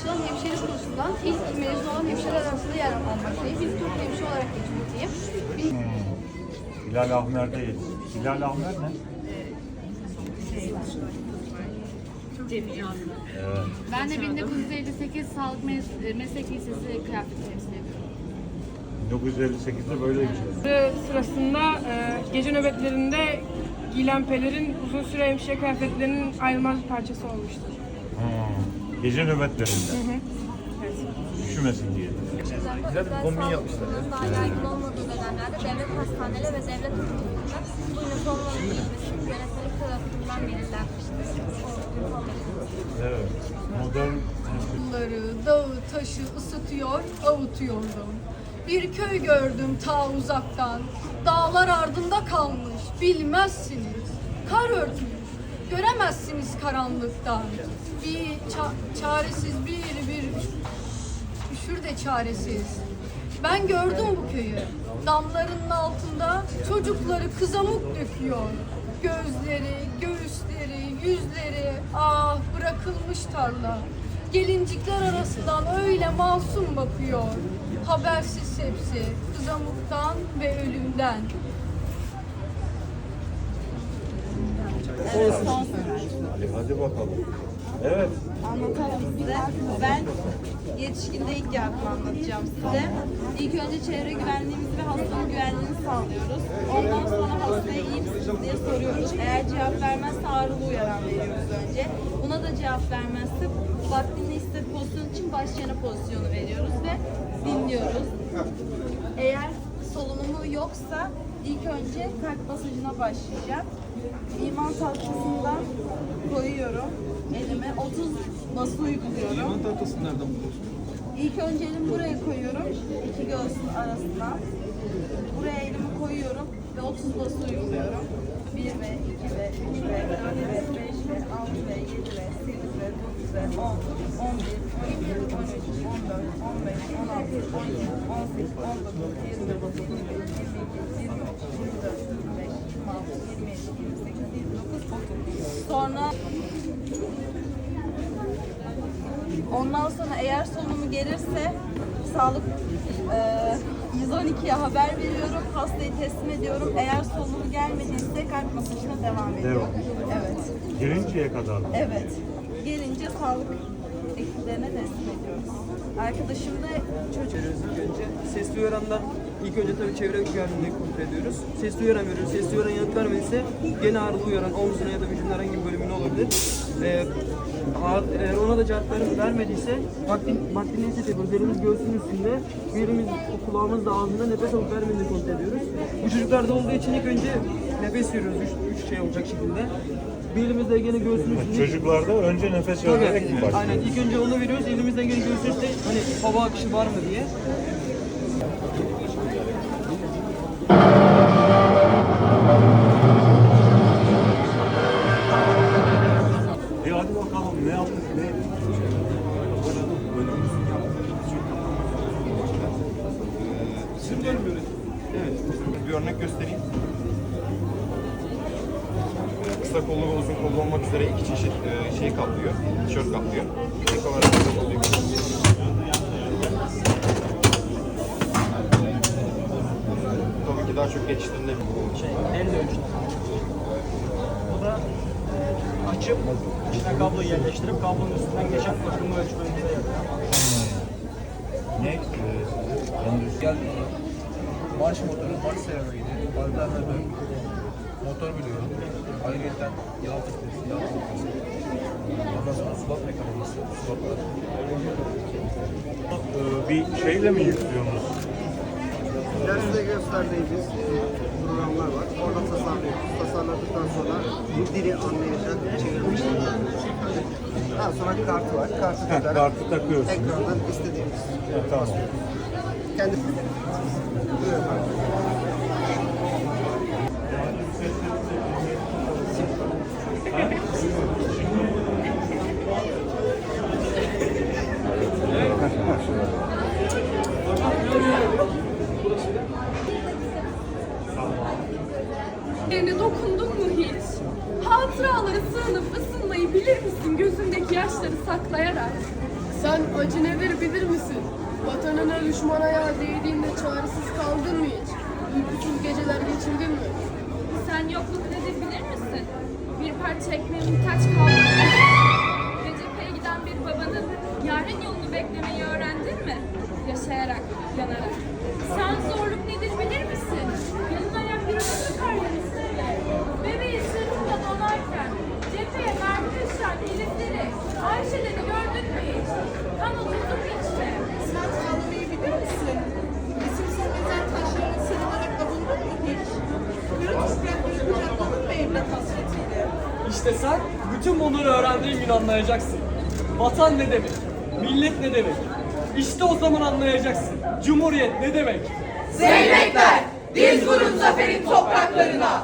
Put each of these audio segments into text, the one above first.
açılan hemşire kursundan ilk mezun olan hemşireler arasında yer almaktayım. Biz Türk hemşire olarak geçmekteyim. Biz Hilal Ahmer değil. Hilal Ahmer ne? Evet. Ben de 1958 Sağlık Mes- e, Meslek Lisesi kıyafet temsil ediyorum. 1958'de böyleymiş. Ve sırasında e, gece nöbetlerinde giyilen pelerin uzun süre hemşire kıyafetlerinin ayrılmaz bir parçası olmuştur. Hmm. Gece nöbetlerinde. Üşümesin diye. Güzel bir kombin yapmışlar. Daha yaygın olmadığı dönemlerde devlet hastaneleri ve devlet okullarında bu üniformanın giyilmesi yönetmelik tarafından belirlenmiştir. Evet. Modern Bunları dağı taşı ısıtıyor, avutuyordum. Bir köy gördüm ta uzaktan. Dağlar ardında kalmış, bilmezsiniz. Kar örtmüş, göremezsiniz karanlıktan. Bir ça- çaresiz bir bir de çaresiz. Ben gördüm bu köyü. Damlarının altında çocukları kızamık döküyor. Gözleri, göğüsleri, yüzleri ah bırakılmış tarla. Gelincikler arasından öyle masum bakıyor. Habersiz hepsi kızamıktan ve ölümden. Ali hadi bakalım. Evet. anlatalım size. Ben yetişkinde ilk yardım anlatacağım size. İlk önce çevre güvenliğimizi ve hastanın güvenliğini sağlıyoruz. Ondan sonra hastaya iyi misin diye soruyoruz. Eğer cevap vermezse ağrılı uyaran veriyoruz önce. Buna da cevap vermezse vaktinde istediği pozisyon için başlayana pozisyonu veriyoruz ve dinliyoruz. Eğer solunumu yoksa ilk önce kalp masajına başlayacağım. İman tahtasından koyuyorum elime 30 bası uyguluyorum. İman tahtasını nereden buluyorsun? İlk önce elimi buraya koyuyorum. iki göğsün arasına. Buraya elimi koyuyorum ve 30 bası uyguluyorum. 1 ve 2 ve 3 ve 4 ve 5 ve 6 ve 7 ve 8 ve 9 ve 10, 11, 12, 13, 14, 15, 16, 17, 18, 19, 20, 21, 22, 23, 24, 25, 26, 27, 28, 29, 30. Sonra Ondan sonra eğer sonumu gelirse sağlık e, 112'ye haber veriyorum. Hastayı teslim ediyorum. Eğer sonumu gelmediyse kalp masajına devam ediyorum. Evet. Gelinceye kadar. Evet. Gelince sağlık ekiplerine teslim ediyoruz. Arkadaşım da çocuk. Önce. Sesli uyarandan ilk önce tabii çevre güvenliğini kontrol ediyoruz. Sesli uyaran veriyoruz. Sesli uyaran yanıt vermediyse gene ağrılı uyaran omzuna ya da vücudun herhangi bir bölümüne olabilir. Ee, ağır- eğer ona da cevap ver- vermediyse vaktin, vaktini nefes yapıyoruz. Elimiz göğsünün üstünde. Bir elimiz kulağımız da ağzında nefes alıp vermediğini kontrol ediyoruz. Bu çocuklarda olduğu için ilk önce nefes veriyoruz. Üç, üç şey olacak şekilde. Bir elimizde gene göğsünün üstünde. Çocuklarda önce nefes vererek mi başlıyor? Aynen. İlk önce onu veriyoruz. Elimizden geri göğsümüzde hani hava akışı var mı diye. E hadi bakalım ne yaptık ne Evet, bir örnek göstereyim. Kısa kollu ve uzun kollu olmak üzere iki çeşit e, şey kaplıyor, tişört kaplıyor. Bir kamera kısa kollu Tabii ki daha çok geçişlerinde şey, elle ölçülen. Bu da e, açıp içine kablo yerleştirip kablonun üstünden geçen koşulma ölçmemize yarıyor. Ne? Ee, endüstriyel Marş motoru, marş seramiydi, alternatör, motor biliyorum. Ayrıca yağ filtresi, yağ filtresi. Ondan sonra sulat mekanizması, sulatlar. Ee, bir şeyle mi yüklüyorsunuz? Derste gösterdiğimiz e, programlar var. Orada tasarlıyoruz. Tasarladıktan sonra bu dili anlayacak çevirmişler. Daha sonra kartı var. Kartı takarak kartı takıyorsunuz. ekrandan istediğimiz Tamam. kendi Yerine dokundun mu hiç? Hatıraları sığınıp ısınmayı bilir misin gözündeki yaşları saklayarak? Sen acı nedir bilir misin? Vatanına düşmana ya değdiğinde çaresiz kaldın mı hiç? Uykusuz geceler geçirdin mi? Sen yokluk nedir bilir misin? Bir parça ekmeğe muhtaç kaldın mı? Ve cepheye giden bir babanın yarın yolunu beklemeyi öğrendin mi? Yaşayarak, yanarak. İşte bütün bunları öğrendiğin gün anlayacaksın. Vatan ne demek? Millet ne demek? İşte o zaman anlayacaksın. Cumhuriyet ne demek? Zeynepler, diz vurun zaferin topraklarına.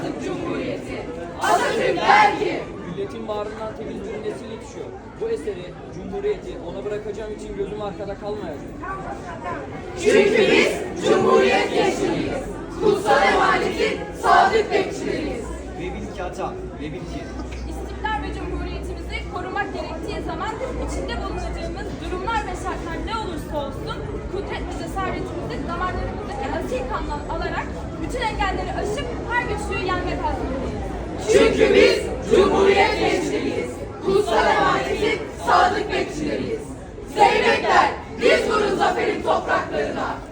Yazdık Cumhuriyeti. Atatürk der ki. Milletin bağrından temiz bir nesil yetişiyor. Bu eseri, Cumhuriyeti ona bırakacağım için gözüm arkada kalmayacak. Çünkü biz Cumhuriyet gençleriyiz. Kutsal emanetin sadık bekçileriyiz. Ve bil ki ata, ve bil ki İstiklal ve cumhuriyetimizi korumak gerektiği zaman içinde bulunacağımız durumlar ve şartlar ne olursa olsun kudret ve cesaretimizi damarlarımızdaki asil kandan alarak bütün engelleri aşıp her güçlüğü yenmek azmindeyiz. Çünkü biz Cumhuriyet gençleriyiz. Kutsal emanetin sadık bekçileriyiz. Zeynepler, biz vurun zaferin topraklarına.